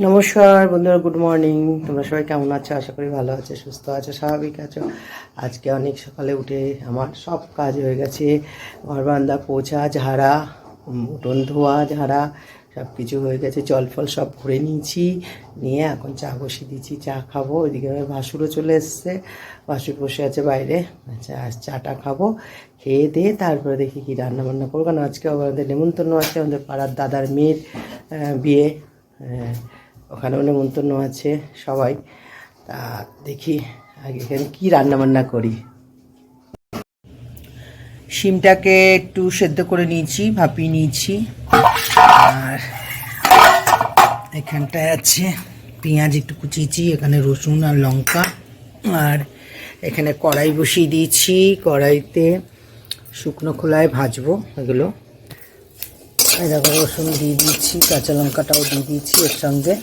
নমস্কার বন্ধুরা good morning তোমরা সবাই কেমন আছো? আশা করি ভালো আছো সুস্থ আছো স্বাভাবিক আছো। আজকে অনেক সকালে উঠে আমার সব কাজ হয়ে গেছে। ঘর বান্দা পোছা ঝাড়া উঠোন ধোয়া ঝাড়া সব কিছু হয়ে গেছে। জল ফল সব ভরে নিয়েছি নিয়ে এখন চা বসিয়ে দিচ্ছি চা খাব। ওইদিকে আমার ভাসুরও চলে এসছে। ভাসুর বসে আছে বাইরে। আচ্ছা চাটা খাব খেয়ে দিয়ে তারপরে দেখি কি রান্না বান্না করব। কারণ আজকে আমাদের নেমন্তন্ন আছে আমাদের পাড়ার দাদার মেয়ের বিয়ে। আহ, ওখানেও নেমন্তন্ন আছে সবাই। তা দেখি আগে এখানে কী রান্না বান্না করি। শিমটাকে একটু সেদ্ধ করে নিয়েছি, ভাপিয়ে নিয়েছি। আর এখানটায় আছে পেঁয়াজ একটু কুচিয়েছি, এখানে রসুন আর লঙ্কা। আর এখানে কড়াই বসিয়ে দিয়েছি, কড়াইতে শুকনো খোলায় ভাজবো এগুলো। দেখো রসুন দিয়ে দিচ্ছি কাঁচা লঙ্কাটাও দিয়ে দিয়েছি এর সঙ্গে।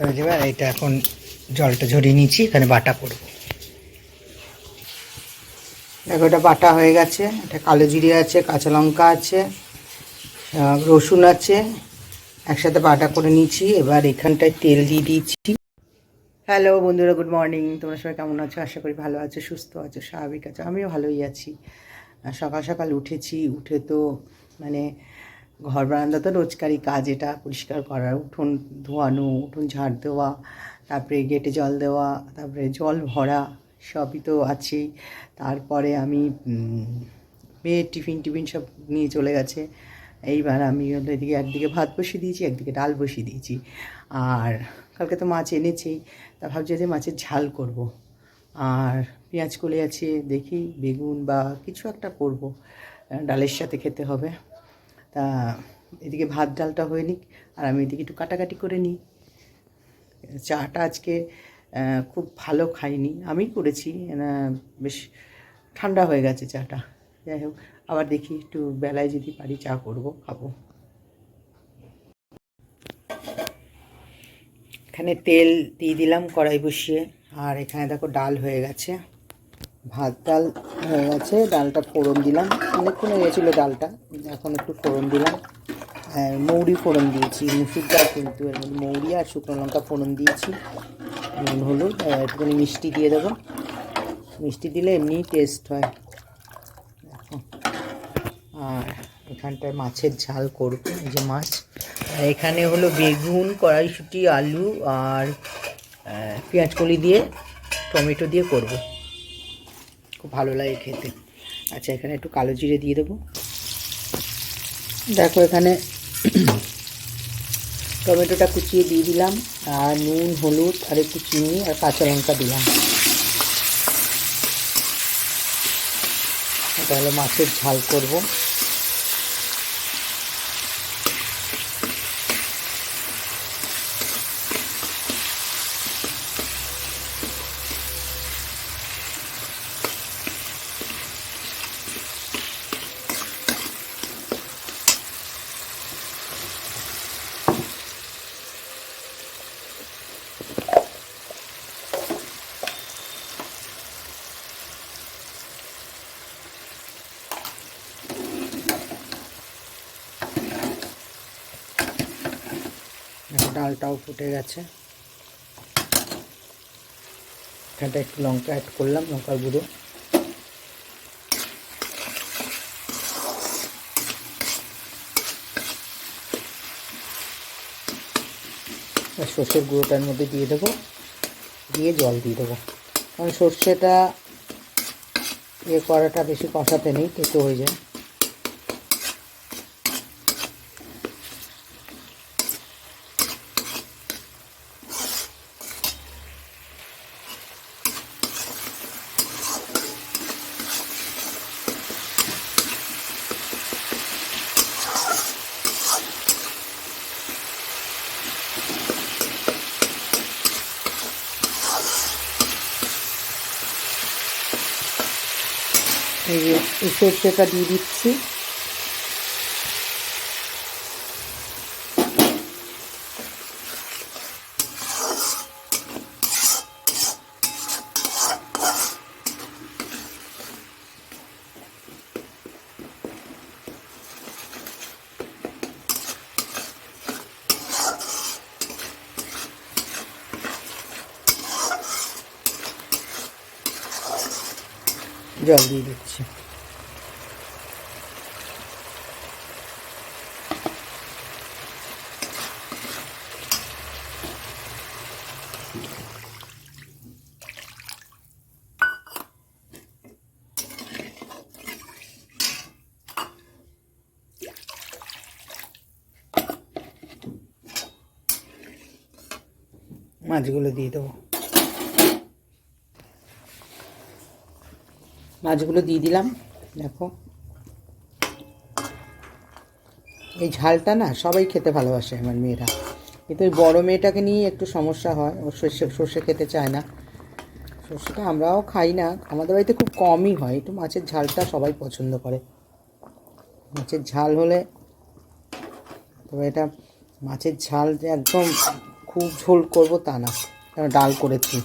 এবার এটা এখন জলটা ঝরিয়ে নিচ্ছি, এখানে বাটা করব। দেখো এটা বাটা হয়ে গেছে, এটা কালো জিরে আছে, কাঁচা লঙ্কা আছে রসুন আছে, একসাথে বাটা করে নিচ্ছি। এবার এখানটায় তেল দিয়ে দিচ্ছি। হ্যালো বন্ধুরা, গুড মর্নিং। তোমরা সবাই কেমন আছো? আশা করি ভালো আছো, সুস্থ আছো, স্বাভাবিক আছো। আমিও ভালোই আছি। সকাল সকাল উঠেছি, উঠে তো মানে ঘর বারান্দা তো রোজকারই কাজ এটা, পরিষ্কার করা, উঠোন ধোয়ানো, উঠোন ঝাড় দেওয়া, তারপরে গেটে জল দেওয়া, তারপরে জল ভরা, সবই তো আছেই। তারপরে আমি মেয়ের টিফিন টিফিন সব নিয়ে চলে গেছে। এইবার আমি এদিকে একদিকে ভাত বসিয়ে দিয়েছি, একদিকে ডাল বসিয়ে দিয়েছি। আর কালকে তো মাছ এনেছেই, তা ভাবছি যে মাছের ঝাল করব। আর পেঁয়াজ কলে আছে, দেখি বেগুন বা কিছু একটা করব। ডালের সাথে খেতে হবে। তা এদিকে ভাত ডালটা হয়ে নিক, আর আমি এদিকে একটু কাটাকাটি করে নিই। চাটা আজকে খুব ভালো খাইনি। আমি করেছি বেশ ঠান্ডা হয়ে গেছে চাটা। যাই হোক, আবার দেখি একটু বেলায় যদি পারি চা করব, খাব। এখানে তেল দিয়ে দিলাম কড়াই বসিয়ে, আর এখানে দেখো ডাল হয়ে গেছে। ভাত ডাল হয়ে গেছে ডালটা ফোড়ন দিলাম। অনেকক্ষণ হয়ে গেছিল ডালটা এখন একটু ফোড়ন দিলাম। আর মৌরি ফোড়ন দিয়েছি মুসুর ডাল কিন্তু এর মধ্যে মৌরি আর শুকনো লঙ্কা ফোড়ন দিয়েছি। নুন হলুদ আর একটুখানি মিষ্টি দিয়ে দেবো। মিষ্টি দিলে এমনি টেস্ট হয়। আর এখানটায় মাছের ঝাল করব যে মাছ। এখানে হলো বেগুন কড়াইশুঁটি আলু আর আহ, পেঁয়াজ কলি দিয়ে টমেটো দিয়ে করব। খুব ভালো লাগে খেতে। আচ্ছা এখানে একটু কালো জিরে দিয়ে দেবো। দেখো, এখানে টমেটোটা কুচিয়ে দিয়ে দিলাম, আর নুন, হলুদ, আর একটু চিনি, আর কাঁচা লঙ্কা দিলাম। এটা হলো মাছের ঝাল করব দেখো ডালটাও ফুটে গেছে। এখানটা একটু লঙ্কা অ্যাড করলাম, লঙ্কার গুঁড়ো। সর্ষের গুঁড়োটার মধ্যে দিয়ে দেবো, দিয়ে জল দিয়ে দেবো। কারণ সর্ষেটা ইয়ে করাটা বেশি কষাতে নেই, তেতো হয়ে যায়। এই যে এই সর্ষেটা দিয়ে দিচ্ছি জল দিয়ে দিচ্ছি মাছগুলো দিয়ে দেবো মাছগুলো দিয়ে দিলাম, দেখো। এই ঝালটা না সবাই খেতে ভালোবাসে আমার মেয়েরা। কিন্তু ওই বড়ো মেয়েটাকে নিয়ে একটু সমস্যা হয়, ও সর্ষে সর্ষে খেতে চায় না। সর্ষেটা আমরাও খাই না, আমাদের বাড়িতে খুব কমই হয়, একটু মাছের ঝালটা সবাই পছন্দ করে। মাছের ঝাল হলে তবে এটা মাছের ঝাল যে একদম খুব ঝোল করব তা না কারণ ডাল করেছি।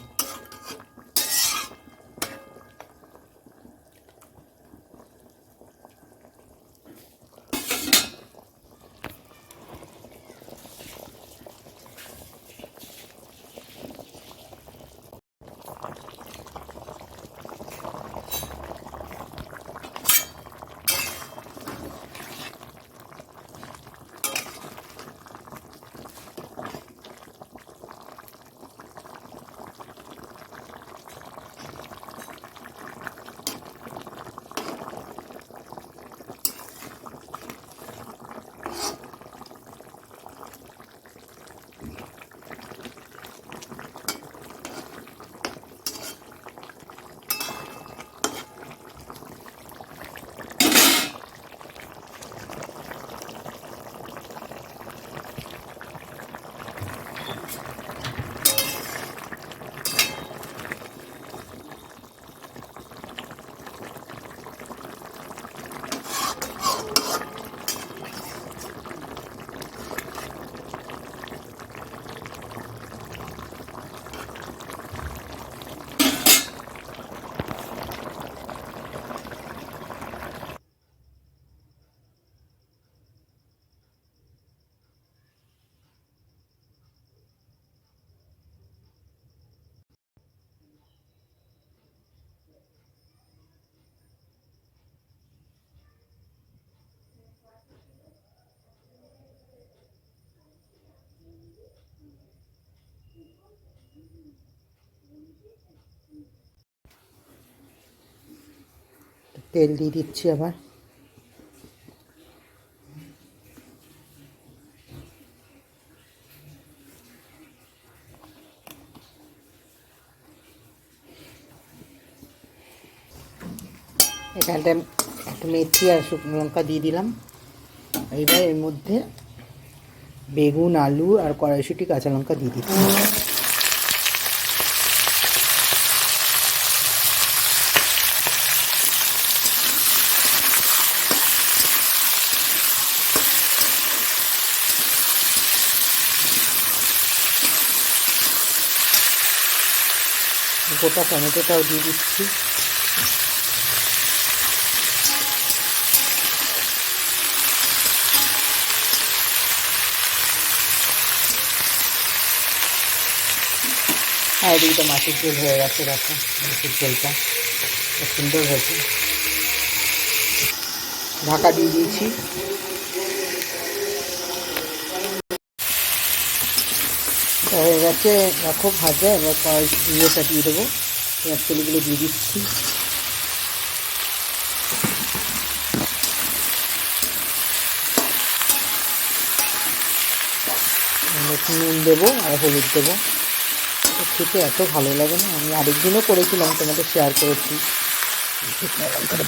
তেল দিয়ে দিচ্ছি আবার। এখানটা একটু মেথি আর শুকনো লঙ্কা দিয়ে দিলাম। এইবার এর মধ্যে বেগুন, আলু আর কড়াইশুটি কাঁচা লঙ্কা দিয়ে দিচ্ছি। গোটা টমেটোটাও দিয়ে দিচ্ছি। আর এদিকে মাছের ঝোল হয়ে গেছে, দেখো, মাছের ঝোলটা সুন্দর হয়েছে। ঢাকা দিয়ে দিয়েছি। হয়ে গেছে, দেখো ভাজা, এবার কড়াই ইয়েটা দিয়ে দেবো। পেঁয়াজ কলিগুলো দিয়ে দিচ্ছি। নুন দেবো আর হলুদ দেবো। খেতে এত ভালো লাগে না। আমি আরেকদিনও করেছিলাম, তোমাদের শেয়ার করেছি। করে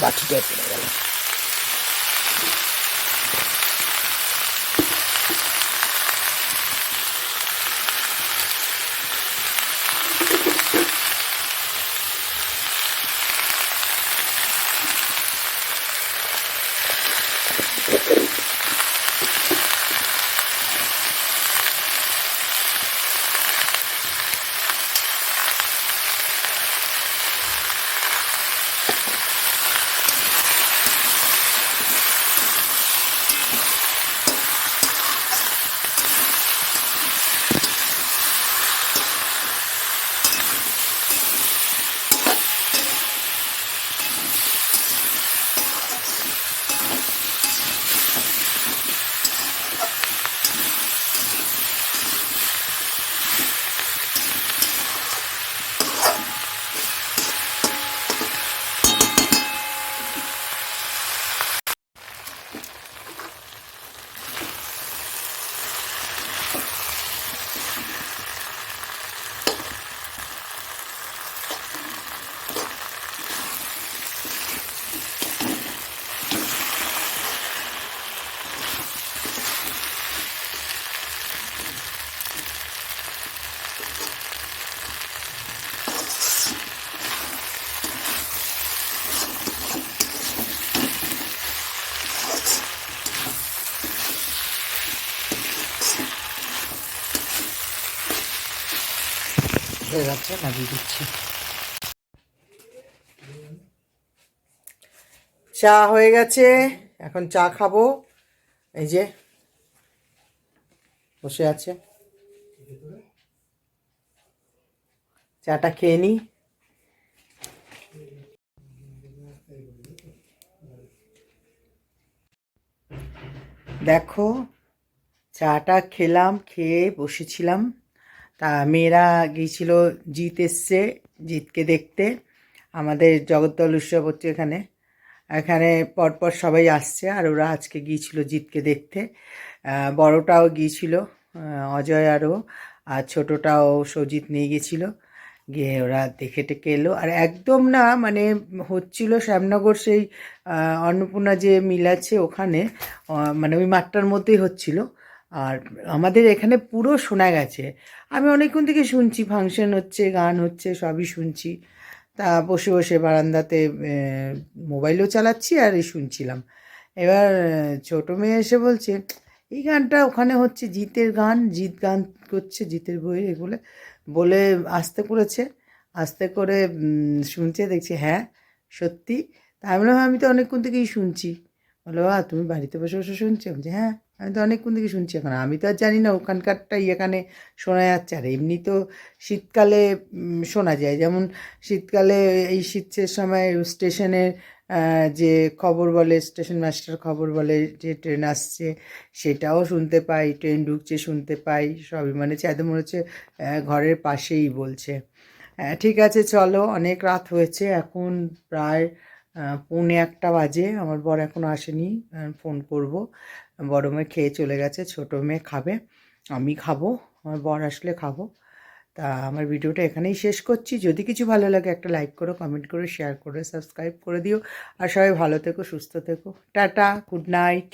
হয়ে গেছে নামিয়ে দিচ্ছি। চা হয়ে গেছে, এখন চা খাব। এই যে, বসে আছে। চাটা খেয়ে নিই দেখো, চাটা খেলাম, খেয়ে বসেছিলাম। তা মেয়েরা গিয়েছিল জিৎ এসছে জিৎকে দেখতে। আমাদের জগদ্দল উৎসব হচ্ছে এখানে। এখানে পরপর সবাই আসছে আর ওরা আজকে গিয়েছিল জিতকে দেখতে। বড়টাও গিয়েছিল অজয় আরও আর ছোটোটাও সজিত নিয়ে গেছিল গিয়ে ওরা দেখে টেকে এলো। আর একদম না মানে হচ্ছিল শ্যামনগর সেই অন্নপূর্ণা যে মিল আছে ওখানে মানে ওই মাঠটার মধ্যেই হচ্ছিল। আর আমাদের এখানে পুরো শোনা গেছে। আমি অনেকক্ষণ থেকে শুনছি ফাংশন হচ্ছে, গান হচ্ছে, সবই শুনছি। তা বসে বসে বারান্দাতে মোবাইলও চালাচ্ছি আর এই শুনছিলাম। এবার ছোটো মেয়ে এসে বলছে, এই গানটা ওখানে হচ্ছে জিতের গান, জিত গান করছে, জিতের বই এগুলো। বলে আস্তে করেছে, আস্তে করে শুনছে, দেখছি হ্যাঁ সত্যি। তা আমি বললাম, আমি তো অনেকক্ষণ থেকেই শুনছি। বলো তুমি বাড়িতে বসে বসে শুনছো? বলছে হ্যাঁ। আমি তো অনেকক্ষণ থেকে শুনছি এখন। আমি তো আর জানি না ওখানকারটাই এখানে শোনা যাচ্ছে। আর এমনি তো শীতকালে শোনা যায়। যেমন শীতকালে এই শীতের সময় স্টেশনের যে খবর বলে, স্টেশন মাস্টার খবর বলে যে ট্রেন আসছে, সেটাও শুনতে পাই, ট্রেন ঢুকছে শুনতে পাই, সবই। মানে চাঁদে মনে হচ্ছে ঘরের পাশেই বলছে। ঠিক আছে, চলো। অনেক রাত হয়েছে। এখন প্রায় পৌনে একটা বাজে। আমার বর এখনও আসেনি ফোন করব। বড় মেয়ে খেয়ে চলে গেছে, ছোটো মেয়ে খাবে, আমি খাব, আমার বর আসলে খাব। তা আমার ভিডিওটা এখানেই শেষ করছি। যদি কিছু ভালো লাগে একটা লাইক করো কমেন্ট করো শেয়ার করো সাবস্ক্রাইব করে দিও। আর সবাই ভালো থেকো, সুস্থ থেকো। Tata good night